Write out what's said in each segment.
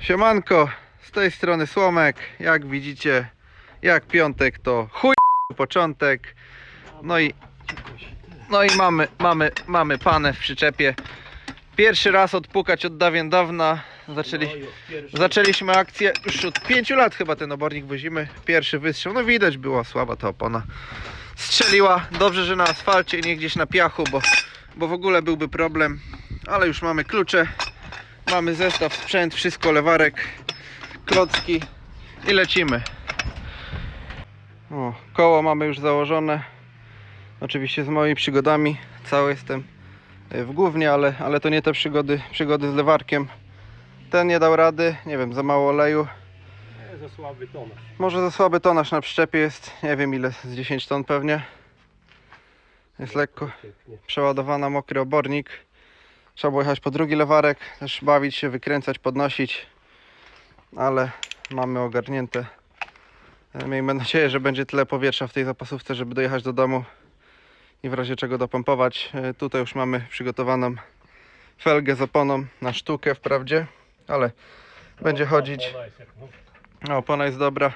Siemanko, z tej strony Słomek. Jak widzicie, jak piątek to chuj początek. No i no i mamy, mamy, mamy panę w przyczepie. Pierwszy raz odpukać od dawien dawna. Zaczęli, zaczęliśmy akcję już od 5 lat chyba ten obornik wozimy. Pierwszy wystrzał, no widać była słaba ta opona. Strzeliła, dobrze, że na asfalcie, nie gdzieś na piachu, bo, bo w ogóle byłby problem. Ale już mamy klucze, mamy zestaw, sprzęt, wszystko, lewarek, klocki i lecimy. O, koło mamy już założone. Oczywiście z moimi przygodami. Cały jestem e, w głównie, ale, ale to nie te przygody, przygody z lewarkiem. Ten nie dał rady, nie wiem, za mało oleju. Nie, za słaby tonaż. Może za słaby tonaż na przyczepie jest, nie wiem ile, z 10 ton pewnie. Jest lekko przeładowana, mokry obornik. Trzeba było jechać po drugi lewarek, też bawić się, wykręcać, podnosić. Ale mamy ogarnięte. E, Miejmy nadzieję, że będzie tyle powietrza w tej zapasówce, żeby dojechać do domu i w razie czego dopompować. E, Tutaj już mamy przygotowaną felgę z oponą na sztukę wprawdzie, ale będzie chodzić. No, opona jest dobra.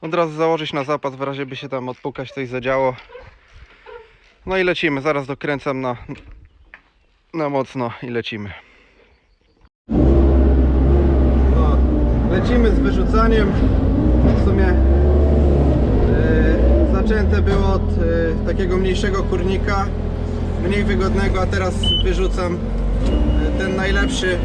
Od razu założyć na zapas, w razie by się tam odpukać, coś zadziało. No i lecimy, zaraz dokręcam na, na mocno i lecimy. No, lecimy z wyrzucaniem. W sumie e, zaczęte było od e, takiego mniejszego kurnika, mniej wygodnego, a teraz wyrzucam e, ten najlepszy,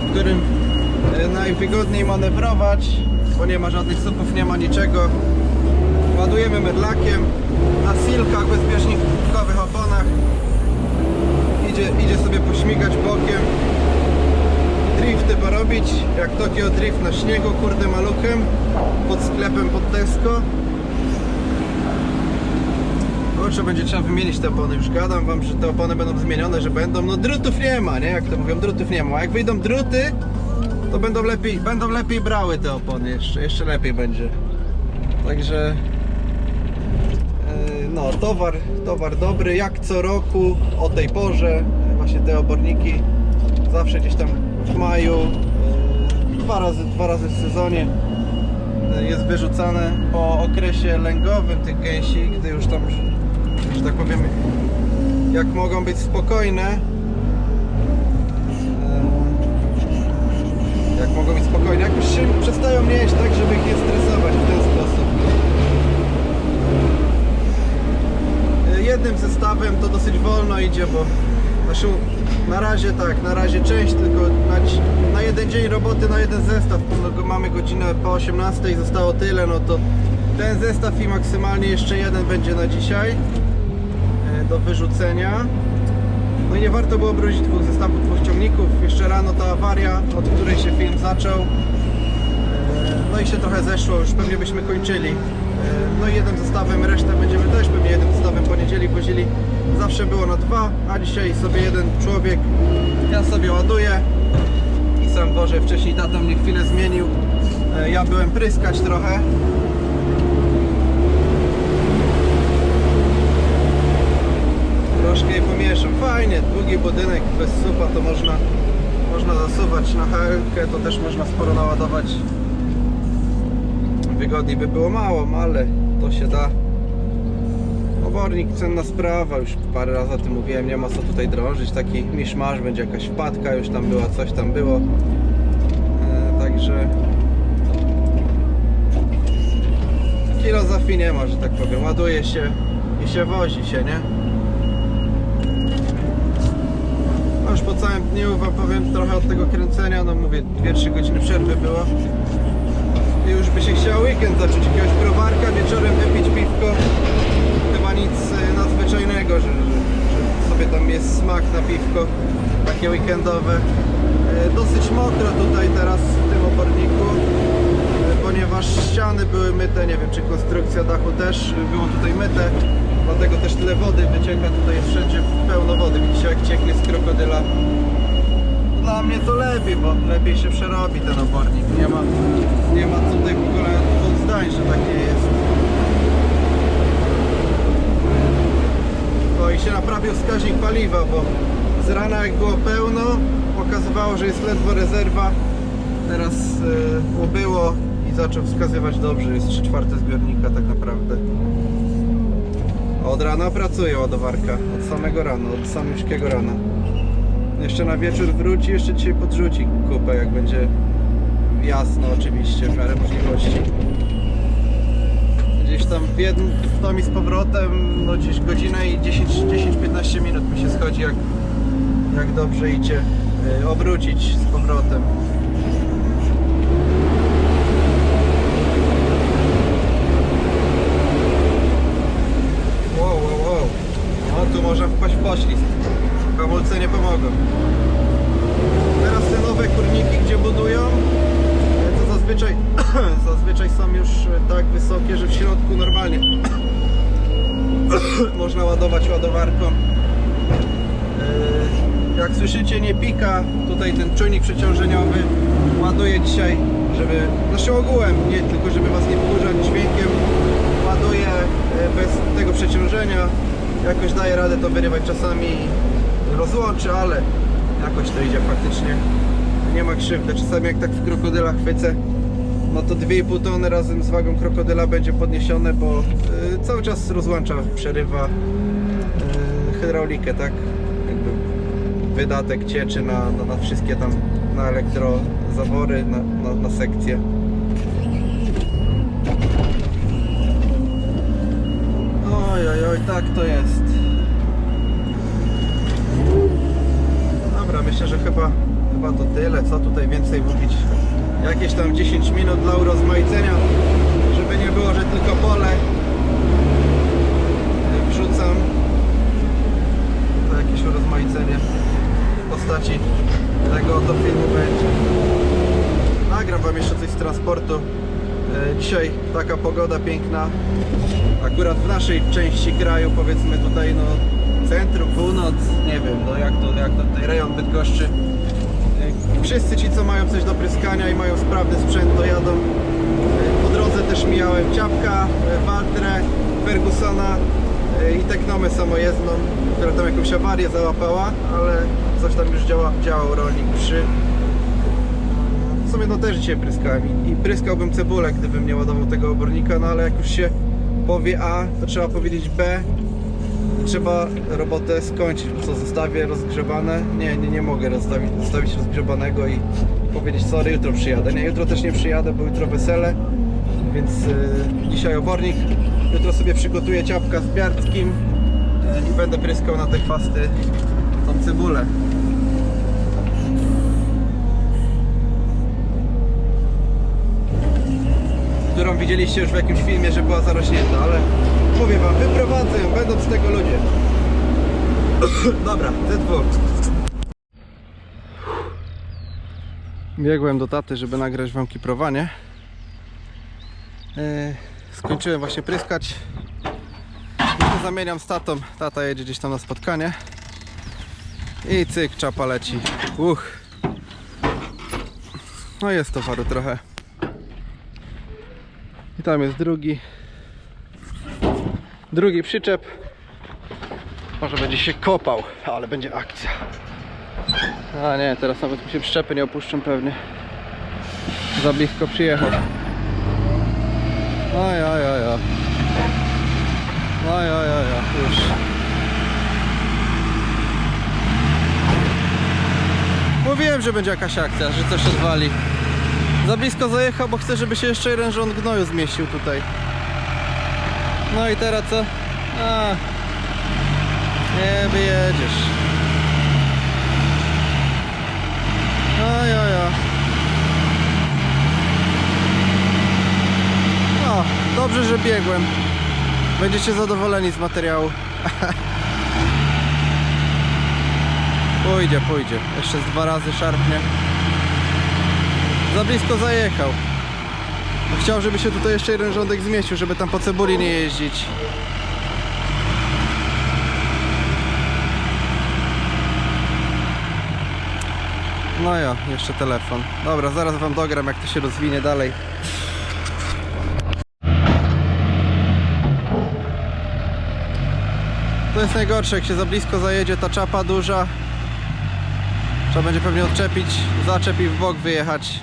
w którym e, najwygodniej manewrować, bo nie ma żadnych supów, nie ma niczego. Ładujemy mydlakiem na silkach, bezpiecznikowych. Idzie, idzie sobie pośmigać bokiem. Drifty porobić, jak Tokio Drift na śniegu, kurde maluchem, pod sklepem pod Tesco. Kurczę, będzie trzeba wymienić te opony. Już gadam wam, że te opony będą zmienione, że będą. No drutów nie ma, nie? Jak to mówią, drutów nie ma. A jak wyjdą druty, to będą lepiej, będą lepiej brały te opony jeszcze, jeszcze lepiej będzie. Także no, towar, towar dobry, jak co roku o tej porze, właśnie te oborniki zawsze gdzieś tam w maju, e, dwa razy, dwa razy w sezonie e, jest wyrzucane po okresie lęgowym tych gęsi, gdy już tam, że tak powiem, jak mogą być spokojne, wolno idzie, bo znaczy, na razie tak, na razie część tylko na, na jeden dzień roboty, na jeden zestaw, no, mamy godzinę po 18 i zostało tyle, no to ten zestaw i maksymalnie jeszcze jeden będzie na dzisiaj e, do wyrzucenia. No i nie warto było brudzić dwóch zestawów, dwóch ciągników. Jeszcze rano ta awaria, od której się film zaczął. E, No i się trochę zeszło, już pewnie byśmy kończyli. E, No i jednym zestawem, resztę będziemy też pewnie jednym zestawem po niedzieli wozili. Zawsze było na dwa, a dzisiaj sobie jeden człowiek, ja sobie ładuję i sam wożę. Wcześniej tata mnie chwilę zmienił. E, Ja byłem pryskać trochę. Troszkę je pomieszam. Fajnie, długi budynek bez supa to można, można zasuwać na HL, to też można sporo naładować. Wygodniej by było mało, ale to się da. Obornik cenna sprawa, już parę razy o tym mówiłem, nie ma co tutaj drążyć, taki miszmasz, będzie jakaś wpadka, już tam była, coś tam było. E, także filozofii nie ma, że tak powiem, ładuje się i się wozi się, nie? No już po całym dniu wam powiem trochę od tego kręcenia, no mówię 2-3 godziny przerwy było. I już by się chciał weekend zacząć, jakiegoś browarka, wieczorem wypić piwko. Nic e, nadzwyczajnego, że, że, sobie tam jest smak na piwko, takie weekendowe. E, Dosyć mokro tutaj teraz w tym oborniku, e, ponieważ ściany były myte, nie wiem czy konstrukcja dachu też było tutaj myte, dlatego też tyle wody wycieka, tutaj jest wszędzie pełno wody, widzicie jak cieknie z krokodyla. Dla mnie to lepiej, bo lepiej się przerobi ten obornik, nie ma, nie ma tutaj w ogóle dwóch zdań, że takie jest. I się naprawił wskaźnik paliwa, bo z rana jak było pełno, pokazywało, że jest ledwo rezerwa teraz y, ubyło i zaczął wskazywać dobrze. Jest 3 czwarte zbiornika tak naprawdę. Od rana pracuje ładowarka, od samego rana, od samiuszkiego rana. Jeszcze na wieczór wróci, jeszcze dzisiaj podrzuci kupę, jak będzie jasno oczywiście, w miarę możliwości. Gdzieś tam w jednym, i z powrotem, no gdzieś godzinę i 10-15 minut mi się schodzi, jak, jak dobrze idzie y, obrócić z powrotem. Wow, wow, wow. No tu można wpaść w poślizg. Hamulce nie pomogą. Teraz te nowe kurniki, gdzie budują, to zazwyczaj, zazwyczaj są już tak wysokie, że w środku normalnie można ładować ładowarką. Yy, Jak słyszycie nie pika, tutaj ten czujnik przeciążeniowy ładuje dzisiaj, żeby, znaczy ogółem, nie tylko żeby Was nie wkurzać dźwiękiem, ładuje e, bez tego przeciążenia, jakoś daje radę to wyrywać czasami rozłączy, ale jakoś to idzie faktycznie, nie ma krzywdy, czasami jak tak w krokodyla chwycę, no to 2,5 tony razem z wagą krokodyla będzie podniesione, bo y, cały czas rozłącza, przerywa y, hydraulikę, tak? Jakby wydatek cieczy na, na, na wszystkie tam, na elektrozawory, na, na, na sekcje. Oj, oj, oj, tak to jest. Dobra, myślę, że chyba, chyba to tyle. Co tutaj więcej mówić? Jakieś tam 10 minut dla urozmaicenia, żeby nie było, że tylko pole wrzucam. To jakieś urozmaicenie w postaci tego oto filmu będzie. Nagram wam jeszcze coś z transportu. E, Dzisiaj taka pogoda piękna. Akurat w naszej części kraju, powiedzmy tutaj no centrum, północ, nie wiem, no jak to, jak to tutaj rejon Bydgoszczy. Wszyscy ci, co mają coś do pryskania i mają sprawny sprzęt, to jadą. E, Po drodze też mijałem Ciapka, Waltrę, Fergusona e, i Teknomę samojezdną, która tam jakąś awarię załapała, ale coś tam już działa, działał rolnik przy. W sumie no też dzisiaj pryskałem i, pryskałbym cebulę, gdybym nie ładował tego obornika, no ale jak już się powie A, to trzeba powiedzieć B trzeba robotę skończyć, bo co, zostawię rozgrzebane? Nie, nie, nie mogę zostawić rozgrzebanego i powiedzieć sorry, jutro przyjadę. Nie, jutro też nie przyjadę, bo jutro wesele, więc y, dzisiaj obornik, jutro sobie przygotuję ciapka z biarckim y, i będę pryskał na te chwasty tą cebulę. którą widzieliście już w jakimś filmie, że była zarośnięta, ale mówię wam, wyprowadzę ją, będą z tego ludzie. Dobra, Z2. Biegłem do taty, żeby nagrać wam kiprowanie. Yy, skończyłem właśnie pryskać. Zamieniam z tatą. Tata jedzie gdzieś tam na spotkanie. I cyk, czapa leci. Uch. No jest towaru trochę. I tam jest drugi. Drugi przyczep. Może będzie się kopał, ale będzie akcja. A nie, teraz nawet mi się przyczepy nie opuszczą pewnie. Za blisko przyjechał. Oj, oj, oj, oj. Oj, oj, oj, oj, już. Mówiłem, że będzie jakaś akcja, że coś odwali. Za blisko zajechał, bo chcę, żeby się jeszcze jeden rząd gnoju zmieścił tutaj. No i teraz co? A, nie wyjedziesz. Oj, oj, oj. No, dobrze, że biegłem. Będziecie zadowoleni z materiału. pójdzie, pójdzie. Jeszcze dwa razy szarpnie. Za blisko zajechał. Chciał, żeby się tutaj jeszcze jeden rządek zmieścił, żeby tam po cebuli nie jeździć. No ja, jeszcze telefon. Dobra, zaraz wam dogram, jak to się rozwinie dalej. To jest najgorsze, jak się za blisko zajedzie ta czapa duża. Trzeba będzie pewnie odczepić, zaczep i w bok wyjechać.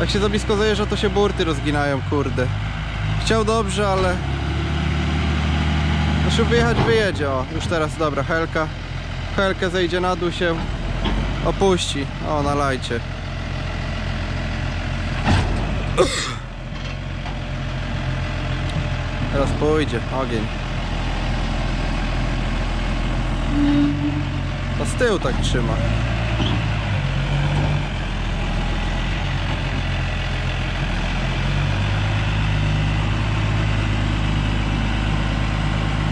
Jak się za blisko zajeżdża, to się burty rozginają, kurde. Chciał dobrze, ale... Muszę wyjechać, wyjedzie. O, już teraz, dobra, Helka. Helka zejdzie na dół się opuści. O, na lajcie. Teraz pójdzie, ogień. To z tyłu tak trzyma.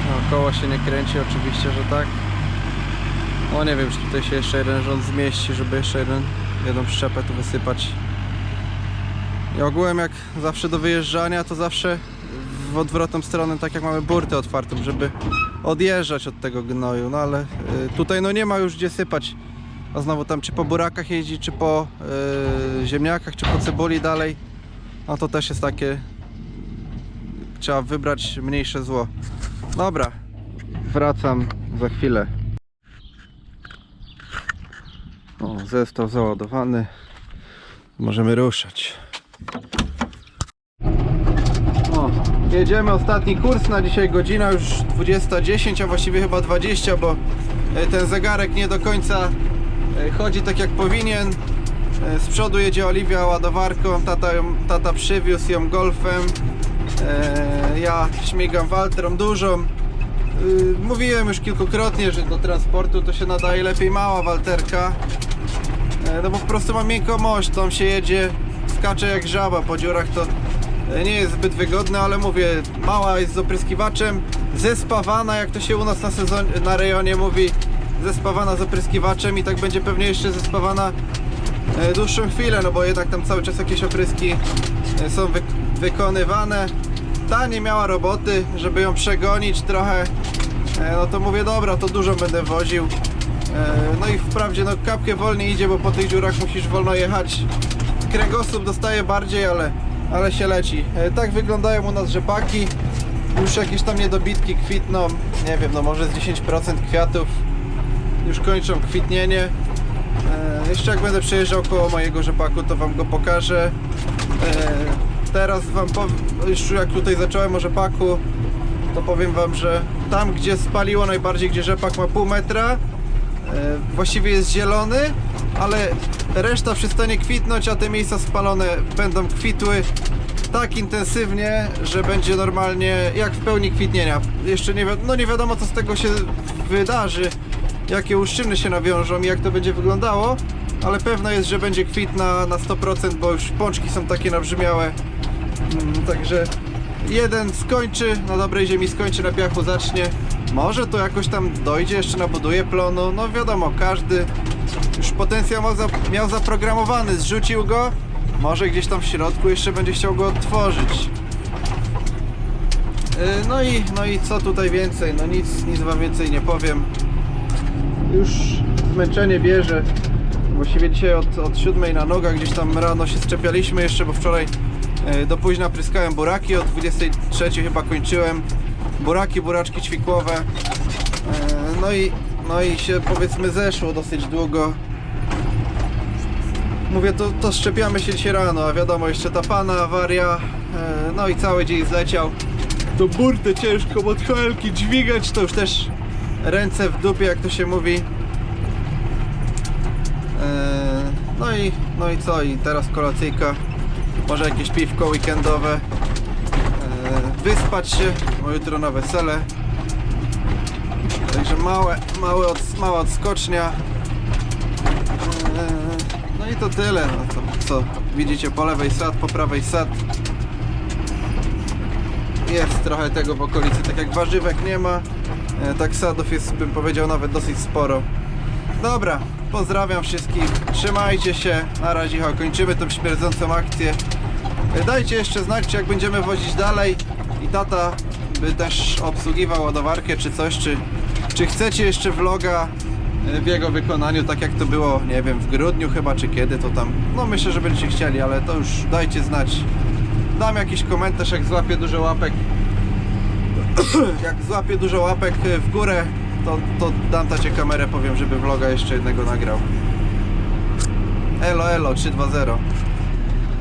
No, koło się nie kręci oczywiście, że tak. O nie wiem, czy tutaj się jeszcze jeden rząd zmieści, żeby jeszcze jeden, jedną przyczepę tu wysypać. I ogółem jak zawsze do wyjeżdżania, to zawsze w odwrotną stronę, tak jak mamy burtę otwartą, żeby odjeżdżać od tego gnoju. No ale y, tutaj no nie ma już gdzie sypać. A znowu tam czy po burakach jeździ, czy po y, ziemniakach, czy po cebuli dalej. No to też jest takie... Trzeba wybrać mniejsze zło. Dobra, wracam za chwilę. O, zestaw załadowany. Możemy ruszać. O, jedziemy ostatni kurs na dzisiaj godzina już 20.10, a właściwie chyba 20, bo e, ten zegarek nie do końca e, chodzi tak jak powinien. E, Z przodu jedzie Oliwia ładowarką, tata, tata przywiózł ją golfem. Ja śmigam Waltrą dużą. Y, Mówiłem już kilkukrotnie, że do transportu to się nadaje lepiej mała Walterka. E, No bo po prostu ma miękką mość, tam się jedzie, skacze jak żaba po dziurach, to e, nie jest zbyt wygodne, ale mówię, mała jest z opryskiwaczem, zespawana, jak to się u nas na, sezon, na rejonie mówi, zespawana z opryskiwaczem i tak będzie pewnie jeszcze zespawana e, dłuższą chwilę, no bo jednak tam cały czas jakieś opryski są wy, wykonywane. Ta nie miała roboty, żeby ją przegonić trochę, e, no to mówię, dobra, to dużo będę woził. E, No i wprawdzie no kapkę wolniej idzie, bo po tych dziurach musisz wolno jechać. Kręgosłup dostaje bardziej, ale, ale się leci. E, Tak wyglądają u nas rzepaki. Już jakieś tam niedobitki kwitną. Nie wiem, no może z 10% kwiatów już kończą kwitnienie. Jeszcze jak będę przejeżdżał koło mojego rzepaku, to wam go pokażę. Teraz wam powiem, już jak tutaj zacząłem o rzepaku, to powiem wam, że tam gdzie spaliło najbardziej, gdzie rzepak ma pół metra, e, właściwie jest zielony, ale reszta przestanie kwitnąć, a te miejsca spalone będą kwitły tak intensywnie, że będzie normalnie jak w pełni kwitnienia. Jeszcze nie, wi- no nie wiadomo co z tego się wydarzy, jakie uszczyny się nawiążą i jak to będzie wyglądało, ale pewne jest, że będzie kwit na, na 100%, bo już pączki są takie nabrzmiałe. Mm, Także jeden skończy, na dobrej ziemi skończy, na piachu zacznie. Może to jakoś tam dojdzie, jeszcze nabuduje plonu. No wiadomo, każdy już potencjał miał zaprogramowany, zrzucił go. Może gdzieś tam w środku jeszcze będzie chciał go odtworzyć. Yy, No i, no i co tutaj więcej? No nic, nic wam więcej nie powiem. Już zmęczenie bierze. Właściwie dzisiaj od, od 7 na nogach, gdzieś tam rano się szczepialiśmy jeszcze, bo wczoraj do późna pryskałem buraki, o 23 chyba kończyłem. Buraki, buraczki ćwikłowe. E, No i, no i się powiedzmy zeszło dosyć długo. Mówię, to, to szczepiamy się dzisiaj rano, a wiadomo, jeszcze ta pana awaria, e, no i cały dzień zleciał. To burtę ciężką od helki dźwigać, to już też ręce w dupie, jak to się mówi. E, No i, no i co? I teraz kolacyjka, może jakieś piwko weekendowe, e, wyspać się, bo jutro na wesele. Także małe, małe od, mała odskocznia. E, No i to tyle. No to co? Widzicie po lewej sad, po prawej sad. Jest trochę tego w okolicy, tak jak warzywek nie ma, e, tak sadów jest, bym powiedział, nawet dosyć sporo. Dobra, pozdrawiam wszystkich, trzymajcie się, na razie chyba kończymy tą śmierdzącą akcję. Dajcie jeszcze znać, czy jak będziemy wozić dalej i tata by też obsługiwał ładowarkę czy coś, czy, czy chcecie jeszcze vloga e, w jego wykonaniu, tak jak to było, nie wiem, w grudniu chyba, czy kiedy to tam. No myślę, że będziecie chcieli, ale to już dajcie znać. Dam jakiś komentarz, jak złapię dużo łapek. jak złapię dużo łapek e, w górę, to, to dam tacie kamerę, powiem, żeby vloga jeszcze jednego nagrał. Elo, elo, 320.